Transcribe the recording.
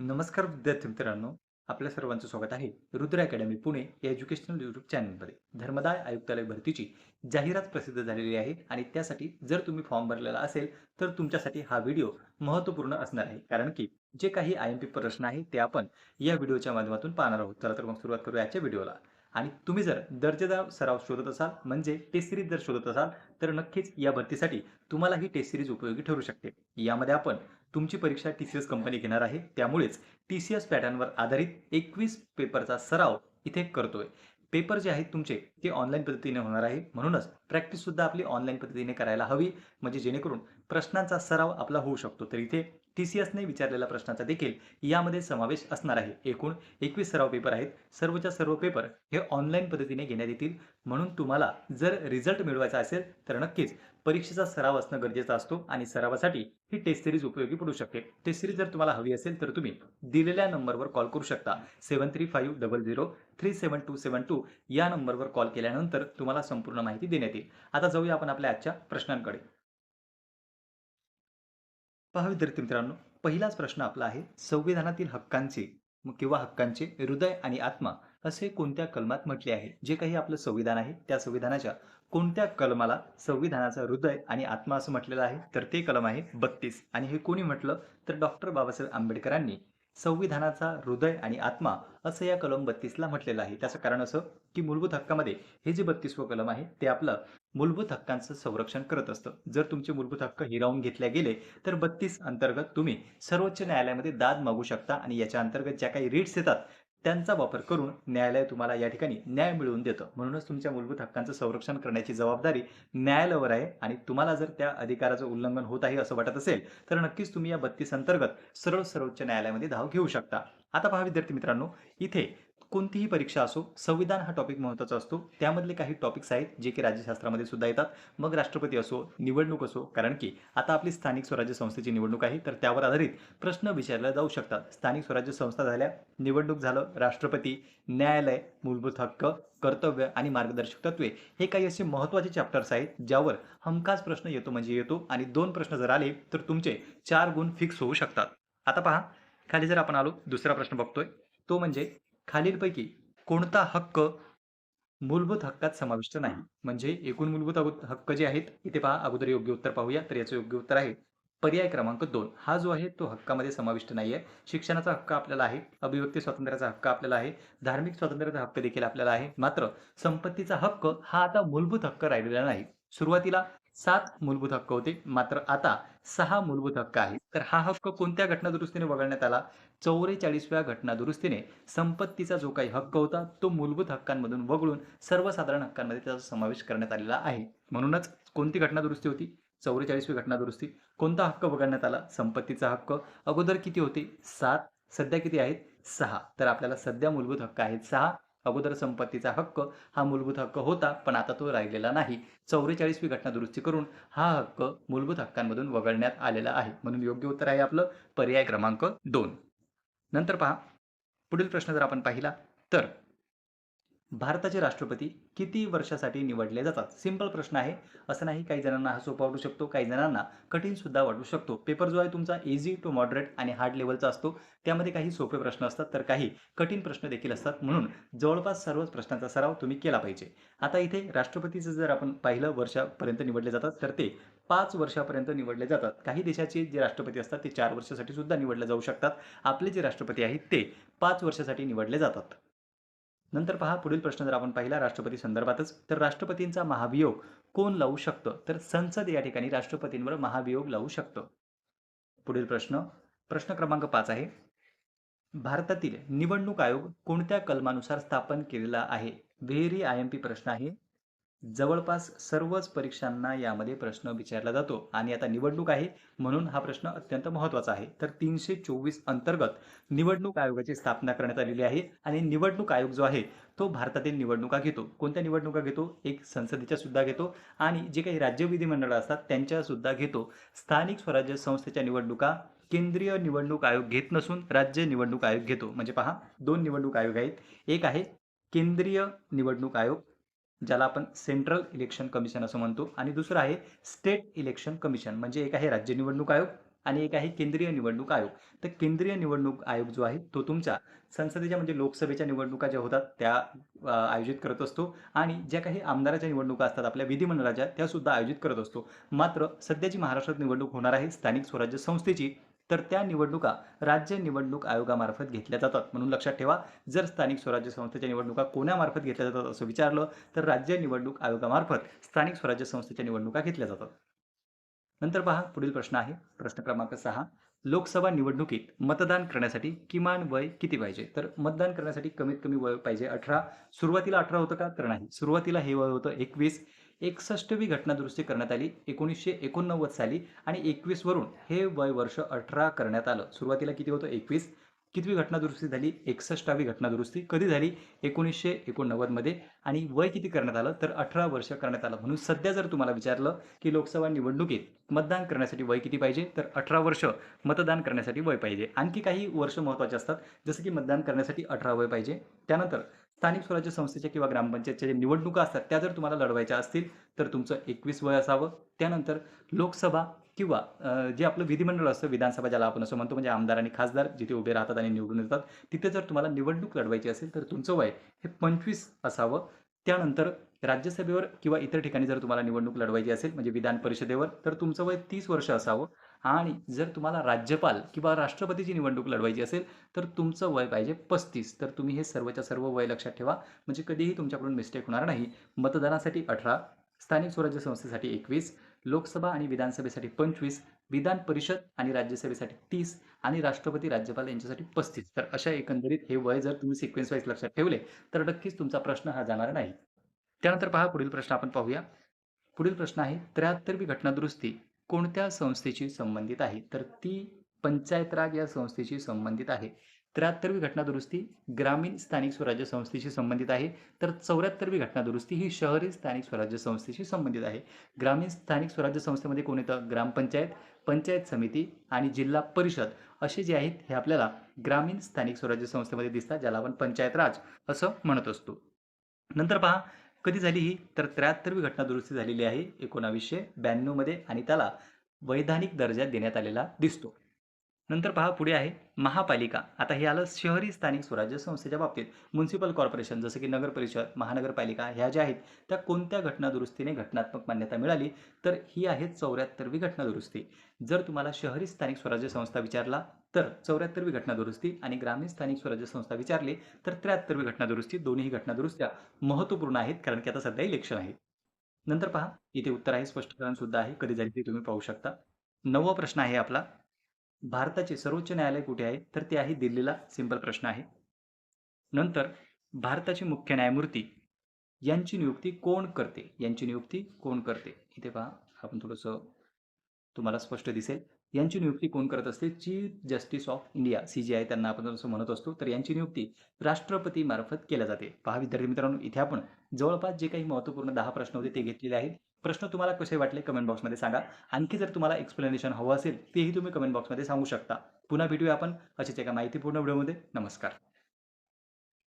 नमस्कार विद्यार्थी मित्रांनो आपल्या सर्वांचं स्वागत आहे रुद्र अकॅडमी पुणे या एज्युकेशनल युट्यूब चॅनलमध्ये धर्मदाय आयुक्तालय भरतीची जाहिरात प्रसिद्ध झालेली आहे आणि त्यासाठी जर तुम्ही फॉर्म भरलेला असेल तर तुमच्यासाठी हा व्हिडिओ महत्त्वपूर्ण असणार आहे. कारण की जे काही आय एम पी प्रश्न आहे ते आपण या व्हिडिओच्या माध्यमातून पाहणार आहोत. चला तर मग सुरुवात करूया याच्या व्हिडिओला आणि तुम्ही जर दर्जेदार सराव शोधत असाल म्हणजे टेस्ट सिरीज जर शोधत असाल तर नक्कीच या भरतीसाठी तुम्हाला ही टेस्ट सिरीज उपयोगी ठरू शकते. यामध्ये आपण तुमची परीक्षा टी सी एस कंपनी घेणार आहे. त्यामुळेच टी सी एस पॅटर्नवर आधारित एकवीस पेपरचा सराव इथे करतोय. पेपर जे आहेत तुमचे ते ऑनलाईन पद्धतीने होणार आहे. म्हणूनच प्रॅक्टिस सुद्धा आपली ऑनलाईन पद्धतीने करायला हवी. म्हणजे जेणेकरून प्रश्नांचा सराव आपला होऊ शकतो. तर इथे टी सी एसने विचारलेल्या प्रश्नांचा देखील यामध्ये समावेश असणार आहे. एकूण एकवीस सराव पेपर आहेत. सर्वच्या सर्व पेपर हे ऑनलाईन पद्धतीने घेण्यात येतील. म्हणून तुम्हाला जर रिझल्ट मिळवायचा असेल तर नक्कीच परीक्षेचा सराव असणं गरजेचं असतो आणि सरावासाठी ही टेस्ट सिरीज उपयोगी पडू शकते. टेस्ट सिरीज जर तुम्हाला हवी असेल तर तुम्ही दिलेल्या नंबरवर कॉल करू शकता. Seven three five double zero three seven two seven two या नंबरवर कॉल केल्यानंतर तुम्हाला संपूर्ण माहिती देण्यात येईल. आता जाऊया आपण आपल्या आजच्या प्रश्नांकडे. पहा विद्यार्थी मित्रांनो पहिलाच प्रश्न आपला आहे संविधानातील हक्कांचे किंवा हक्कांचे हृदय आणि आत्मा असे कोणत्या कलमात म्हटले आहे? जे काही आपलं संविधान आहे त्या संविधानाच्या कोणत्या कलमाला संविधानाचा हृदय आणि आत्मा असं म्हटलेलं आहे? तर ते कलम आहे बत्तीस. आणि हे कोणी म्हटलं? तर डॉक्टर बाबासाहेब आंबेडकरांनी. संविधानाचा हृदय आणि आत्मा असं या कलम बत्तीसला म्हटलेलं आहे. त्याचं कारण असं की मूलभूत हक्कामध्ये हे जे बत्तीसवं कलम आहे ते आपलं मूलभूत हक्कांचं संरक्षण करत असतं. जर तुमचे मूलभूत हक्क हिरावून घेतले गेले तर बत्तीस अंतर्गत तुम्ही सर्वोच्च न्यायालयामध्ये दाद मागू शकता आणि याच्या अंतर्गत ज्या काही रिट्स येतात त्यांचा वापर करून न्यायालय तुम्हाला या ठिकाणी न्याय मिळवून देतं. म्हणूनच तुमच्या मूलभूत हक्कांचं संरक्षण करण्याची जबाबदारी न्यायालयावर आहे आणि तुम्हाला जर त्या अधिकाराचं उल्लंघन होत आहे असं वाटत असेल तर नक्कीच तुम्ही या बत्तीस अंतर्गत सरळ सर्वोच्च न्यायालयामध्ये धाव घेऊ शकता. आता पहा विद्यार्थी मित्रांनो इथे कोणतीही परीक्षा असो संविधान हा टॉपिक महत्त्वाचा असतो. त्यामधले काही टॉपिक्स आहेत जे की राज्यशास्त्रामध्ये सुद्धा येतात. मग राष्ट्रपती असो निवडणूक असो कारण की आता आपली स्थानिक स्वराज्य संस्थेची निवडणूक आहे तर त्यावर आधारित प्रश्न विचारले जाऊ शकतात. स्थानिक स्वराज्य संस्था झाल्या निवडणूक झालं राष्ट्रपती न्यायालय मूलभूत हक्क कर्तव्य आणि मार्गदर्शक तत्वे. हे काही असे महत्त्वाचे चॅप्टर्स आहेत ज्यावर हमखास प्रश्न येतो म्हणजे येतो आणि दोन प्रश्न जर आले तर तुमचे चार गुण फिक्स होऊ शकतात. आता पहा खाली जर आपण आलो दुसरा प्रश्न बघतोय. तो म्हणजे खालीलपैकी कोणता हक्क मूलभूत हक्कात समाविष्ट नाही? म्हणजे एकूण मूलभूत हक्क जे आहेत इथे पहा अगोदर योग्य उत्तर पाहूया तर याचं योग्य उत्तर आहे पर्याय क्रमांक दोन. हा जो आहे तो हक्कामध्ये समाविष्ट नाही आहे शिक्षणाचा हक्क आपल्याला आहे अभिव्यक्ती स्वातंत्र्याचा हक्क आपल्याला आहे धार्मिक स्वातंत्र्याचा हक्क देखील आपल्याला आहे मात्र संपत्तीचा हक्क हा आता मूलभूत हक्क राहिलेला नाही. सुरुवातीला सात मूलभूत हक्क होते. मात्र आता सहा मूलभूत हक्क आहेत. तर हा हक्क कोणत्या घटनादुरुस्तीने वगळण्यात आला? चौवेचाळीसव्या घटनादुरुस्तीने संपत्तीचा जो काही हक्क होता तो मूलभूत हक्कांमधून वगळून सर्वसाधारण हक्कांमध्ये त्याचा समावेश करण्यात आलेला आहे. म्हणूनच कोणती घटनादुरुस्ती होती? चौवेचाळीसवी घटनादुरुस्ती कोणता हक्क वगळण्यात आला? संपत्तीचा हक्क. अगोदर किती होते? सात. सध्या किती आहेत? सहा. तर आपल्याला सध्या मूलभूत हक्क आहेत सहा. अगोदर संपत्तीचा हक्क हा मूलभूत हक्क होता पण आता तो राहिलेला नाही. चौवेचाळीसवी घटना दुरुस्ती करून हा हक्क मूलभूत हक्कांमधून वगळण्यात आलेला आहे. म्हणून योग्य उत्तर आहे आपलं पर्याय क्रमांक दोन. नंतर पहा. पुढील प्रश्न जर आपण पाहिला तर भारताचे राष्ट्रपती किती वर्षासाठी निवडले जातात? सिंपल प्रश्न आहे. असं नाही काही जणांना हा सोपा वाटू शकतो काही जणांना कठीण सुद्धा वाटू शकतो. पेपर जो आहे तुमचा इझी टू मॉडरेट आणि हार्ड लेवलचा असतो. त्यामध्ये काही सोपे प्रश्न असतात तर काही कठीण प्रश्न देखील असतात. म्हणून जवळपास सर्वच प्रश्नांचा सराव तुम्ही केला पाहिजे. आता इथे राष्ट्रपतीचं जर आपण पाहिलं वर्षापर्यंत निवडले जातात तर ते पाच वर्षापर्यंत निवडले जातात. काही देशाचे जे राष्ट्रपती असतात ते चार वर्षासाठी सुद्धा निवडले जाऊ शकतात. आपले जे राष्ट्रपती आहेत ते पाच वर्षासाठी निवडले जातात. नंतर पहा पुढील प्रश्न जर आपण पाहिला राष्ट्रपती संदर्भातच तर राष्ट्रपतींचा महाभियोग कोण लावू शकतं? तर संसद या ठिकाणी राष्ट्रपतींवर महाभियोग लावू शकतो. पुढील प्रश्न प्रश्न क्रमांक पाच आहे. भारतातील निवडणूक आयोग कोणत्या कलमानुसार स्थापन केलेला आहे? व्हेरी आय एम पी प्रश्न आहे. जवळपास सर्वच परीक्षांना यामध्ये प्रश्न विचारला जातो. आणि आता निवडणूक आहे म्हणून हा प्रश्न अत्यंत महत्त्वाचा आहे. तर तीनशे चोवीस अंतर्गत निवडणूक आयोगाची स्थापना करण्यात आलेली आहे आणि निवडणूक आयोग जो आहे तो भारतातील निवडणुका घेतो. कोणत्या निवडणुका घेतो? एक संसदेच्या सुद्धा घेतो आणि जे काही राज्य विधिमंडळ असतात त्यांच्या सुद्धा घेतो. स्थानिक स्वराज्य संस्थेच्या निवडणुका केंद्रीय निवडणूक आयोग घेत नसून राज्य निवडणूक आयोग घेतो. म्हणजे पहा दोन निवडणूक आयोग आहेत. एक आहे केंद्रीय निवडणूक आयोग ज्याला आपण सेंट्रल इलेक्शन कमिशन असं म्हणतो. आणि दुसरं आहे स्टेट इलेक्शन कमिशन म्हणजे एक आहे राज्य निवडणूक आयोग आणि एक आहे केंद्रीय निवडणूक आयोग. तर केंद्रीय निवडणूक आयोग जो आहे तो तुमच्या संसदेच्या म्हणजे लोकसभेच्या निवडणुका ज्या होतात त्या आयोजित करत असतो. आणि ज्या काही आमदाराच्या निवडणुका असतात आपल्या विधिमंडळाच्या त्या सुद्धा आयोजित करत असतो. मात्र सध्याची महाराष्ट्रात निवडणूक होणार आहे स्थानिक स्वराज्य संस्थेची. तर त्या निवडणुका राज्य निवडणूक आयोगामार्फत घेतल्या जातात. म्हणून लक्षात ठेवा जर स्थानिक स्वराज्य संस्थेच्या निवडणुका कोणामार्फत घेतल्या जातात असं विचारलं तर राज्य निवडणूक आयोगामार्फत स्थानिक स्वराज्य संस्थेच्या निवडणुका घेतल्या जातात. नंतर पहा पुढील प्रश्न आहे. प्रश्न क्रमांक सहा लोकसभा निवडणुकीत मतदान करण्यासाठी किमान वय किती पाहिजे? तर मतदान करण्यासाठी कमीत कमी वय पाहिजे अठरा. सुरुवातीला अठरा होतं का? तर नाही. सुरुवातीला हे वय होतं एकवीस. एकसष्टवी घटना दुरुस्ती करण्यात आली. एकोणीसशे एकोणनव्वद साली आणि एकवीस वरून हे वय वर्ष अठरा करण्यात आलं. सुरुवातीला किती होतं? एकवीस. कितवी घटना दुरुस्ती झाली? एकसष्टावी घटना दुरुस्ती कधी झाली? एकोणीसशे एकोणनव्वदमध्ये आणि वय किती करण्यात आलं? तर अठरा वर्ष करण्यात आलं. म्हणून सध्या जर तुम्हाला विचारलं की लोकसभा निवडणुकीत मतदान करण्यासाठी वय किती पाहिजे? तर अठरा वर्ष मतदान करण्यासाठी वय पाहिजे. आणखी काही वर्ष महत्त्वाचे असतात. जसं की मतदान करण्यासाठी अठरा वय पाहिजे. त्यानंतर स्थानिक स्वराज्य संस्थेच्या किंवा ग्रामपंचायतच्या ज्या निवडणुका असतात त्या जर तुम्हाला लढवायच्या असतील तर तुमचं एकवीस वय असावं. त्यानंतर लोकसभा किंवा जे आपलं विधिमंडळ असतं विधानसभा ज्याला आपण असं म्हणतो म्हणजे आमदार आणि खासदार जिथे उभे राहतात आणि निवडून येतात तिथे जर तुम्हाला निवडणूक लढवायची असेल तर तुमचं वय हे पंचवीस असावं. त्यानंतर राज्यसभेवर किंवा इतर ठिकाणी जर तुम्हाला निवडणूक लढवायची असेल म्हणजे विधान परिषदेवर तर तुमचं वय तीस वर्ष असावं. आणि जर तुम्हाला राज्यपाल किंवा राष्ट्रपतीची निवडणूक लढवायची असेल तर तुमचं वय पाहिजे पस्तीस. तर तुम्ही हे सर्वच्या सर्व वय लक्षात ठेवा. म्हणजे कधीही तुमच्याकडून मिस्टेक होणार नाही. मतदानासाठी अठरा स्थानिक स्वराज्य संस्थेसाठी एकवीस लोकसभा आणि विधानसभेसाठी पंचवीस विधान परिषद आणि राज्यसभेसाठी तीस आणि राष्ट्रपती राज्यपाल यांच्यासाठी पस्तीस. तर अशा एकंदरीत हे वय जर तुम्ही सिक्वेन्स वाईज लक्षात ठेवले तर नक्कीच तुमचा प्रश्न हा जाणार नाही. त्यानंतर पहा पुढील प्रश्न आपण पाहूया. पुढील प्रश्न आहे त्र्याहत्तरवी घटनादुरुस्ती कोणत्या संस्थेशी संबंधित आहे? तर ती पंचायत राज या संस्थेशी संबंधित आहे. त्र्याहत्तरवी घटनादुरुस्ती ग्रामीण स्थानिक स्वराज्य संस्थेशी संबंधित आहे. तर चौऱ्याहत्तरवी घटनादुरुस्ती ही शहरी स्थानिक स्वराज्य संस्थेशी संबंधित आहे. ग्रामीण स्थानिक स्वराज्य संस्थेमध्ये कोण येतं? ग्रामपंचायत पंचायत समिती आणि जिल्हा परिषद असे जे आहेत हे आपल्याला ग्रामीण स्थानिक स्वराज्य संस्थेमध्ये दिसतात ज्याला आपण पंचायत राज असं म्हणत असतो. नंतर पहा कधी झाली ही? तर त्र्याहत्तरवी घटना दुरुस्ती झालेली आहे एकोणावीसशे ब्याण्णवमध्ये आणि त्याला वैधानिक दर्जा देण्यात आलेला दिसतो. नंतर पहा पुढे आहे महापालिका. आता हे आलं शहरी स्थानिक स्वराज्य संस्थेच्या बाबतीत. म्युन्सिपल कॉर्पोरेशन जसं की नगर परिषद महानगरपालिका ह्या ज्या आहेत त्या कोणत्या घटनादुरुस्तीने घटनात्मक मान्यता मिळाली? तर ही आहे चौऱ्याहत्तरवी घटनादुरुस्ती जर तुम्हाला शहरी स्थानिक स्वराज्य संस्था विचारला तर चौऱ्याहत्तरवी घटनादुरुस्ती आणि ग्रामीण स्थानिक स्वराज्य संस्था विचारली तर त्र्याहत्तरवी घटनादुरुस्ती दोन्ही घटनादुरुस्त्या महत्त्वपूर्ण आहेत कारण की आता सध्या इलेक्शन आहे नंतर पहा इथे उत्तर आहे स्पष्टीकरण सुद्धा आहे कधी झाली ते तुम्ही पाहू शकता. नववा प्रश्न आहे आपला भारताचे सर्वोच्च न्यायालय कुठे आहे? तर ते आहे दिल्लीला. सिंपल प्रश्न आहे. नंतर भारताचे मुख्य न्यायमूर्ती यांची नियुक्ती कोण करते? यांची नियुक्ती कोण करते? इथे पहा आपण थोडंसं तुम्हाला स्पष्ट दिसेल. यांची नियुक्ती कोण करत असते? Chief justice of India C G I त्यांना आपण असं म्हणत असतो तर यांची नियुक्ती राष्ट्रपतीमार्फत केल्या जाते. पहा विद्यार्थी मित्रांनो इथे आपण जवळपास जे काही महत्त्वपूर्ण दहा प्रश्न होते ते घेतलेले आहेत. प्रश्न तुम्हाला कसे वाटले कमेंट बॉक्समध्ये सांगा. आणखी जर तुम्हाला एक्सप्लेनेशन हवं असेल तेही तुम्ही कमेंट बॉक्समध्ये सांगू शकता. पुन्हा भेटूया आपण अशीच एका माहितीपूर्ण व्हिडिओमध्ये नमस्कार.